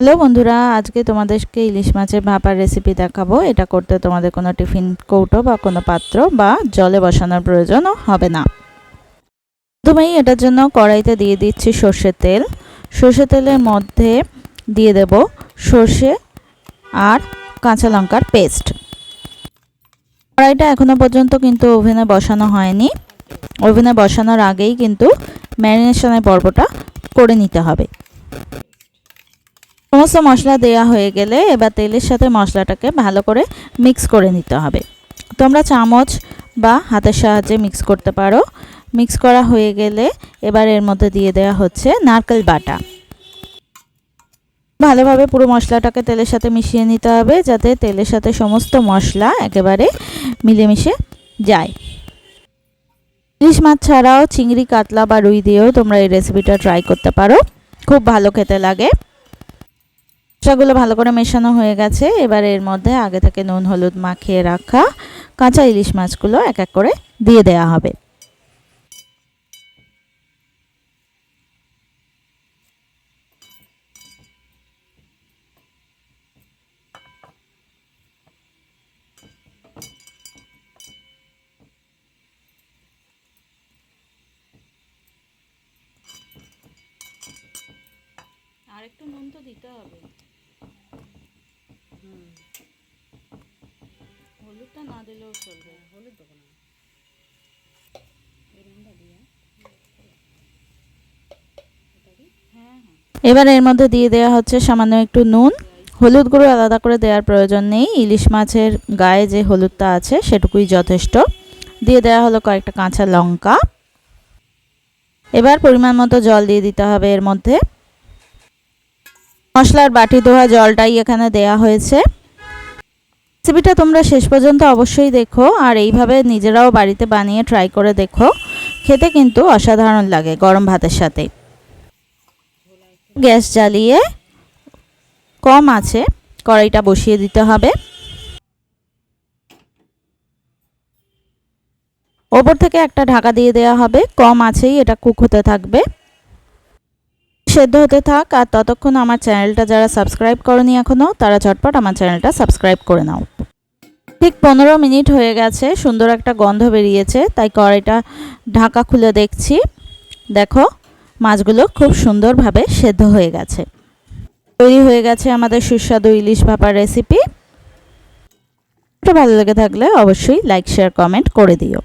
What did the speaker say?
Hello বন্ধুরা, আজকে তোমাদেরকে ইলিশ মাছের ভাপার রেসিপি দেখাবো। এটা করতে তোমাদের কোনো টিফিন কৌটো বা কোনো পাত্র বা জলে বসানোর প্রয়োজনও হবে না। প্রথমেই এটার জন্য কড়াইতে দিয়ে দিচ্ছি সর্ষের তেল। সর্ষের তেলের মধ্যে দিয়ে দেব সর্ষে আর কাঁচা লঙ্কার পেস্ট। কড়াইটা এখনও পর্যন্ত কিন্তু ওভেনে বসানো হয়নি। ওভেনে বসানোর আগেই কিন্তু ম্যারিনেশনের পর্বটা করে নিতে হবে। সমস্ত মশলা দেয়া হয়ে গেলে এবার তেলের সাথে মশলাটাকে ভালো করে মিক্স করে নিতে হবে। তোমরা চামচ বা হাতের সাহায্যে মিক্স করতে পারো। মিক্স করা হয়ে গেলে এবার এর মধ্যে দিয়ে দেওয়া হচ্ছে নারকেল বাটা। ভালোভাবে পুরো মশলাটাকে তেলের সাথে মিশিয়ে নিতে হবে যাতে তেলের সাথে সমস্ত মশলা একেবারে মিলেমিশে যায়। ইলিশ মাছ ছাড়াও চিংড়ি, কাতলা বা রুই দিয়েও তোমরা এই রেসিপিটা ট্রাই করতে পারো। খুব ভালো খেতে লাগে। মশলাগুলো ভালো করে মেশানো হয়ে গেছে। এবার এর মধ্যে আগে থেকে নুন, হলুদ মাখিয়ে রাখা কাঁচা ইলিশ মাছগুলো এক এক করে দিয়ে দেওয়া হবে। আর একটু নুন তো দিতে হবে। হলুদটা না দিলেও চলবে। হলুদ দেবো না। এবার এর মধ্যে দিয়ে দেওয়া হচ্ছে সামান্য একটু নুন। হলুদ গুঁড়ো আলাদা করে দেওয়ার প্রয়োজন নেই। ইলিশ মাছের গায়ে যে হলুদটা আছে সেটুকুই যথেষ্ট। দিয়ে দেওয়া হলো কয়েকটা কাঁচা লঙ্কা। এবার পরিমাণ মতো জল দিয়ে দিতে হবে এর মধ্যে। মশলার বাটি ধোয়া জলটাই এখানে দেয়া হয়েছে। রেসিপিটা তোমরা শেষ পর্যন্ত অবশ্যই দেখো আর এইভাবে নিজেরাও বাড়িতে বানিয়ে ট্রাই করে দেখো। খেতে কিন্তু অসাধারণ লাগে গরম ভাতের সাথে। গ্যাস জ্বালিয়ে কম আছে, কড়াইটা বসিয়ে দিতে হবে। ওপর থেকে একটা ঢাকা দিয়ে দেওয়া হবে, কম আছেই, এটা কুক হতে থাকবে। সেদ্ধ হতে থাক, আর ততক্ষণ আমার চ্যানেলটা যারা সাবস্ক্রাইব করনি এখনও তারা ঝটপট আমার চ্যানেলটা সাবস্ক্রাইব করে নাও। ঠিক পনেরো মিনিট হয়ে গেছে, সুন্দর একটা গন্ধ বেরিয়েছে, তাই কড়াইটা ঢাকা খুলে দেখছি। দেখো, মাছগুলো খুব সুন্দরভাবে সেদ্ধ হয়ে গেছে। তৈরি হয়ে গেছে আমাদের সুস্বাদু ইলিশ ভাপার রেসিপি ভালো লেগে থাকলে অবশ্যই লাইক শেয়ার কমেন্ট করে দিও।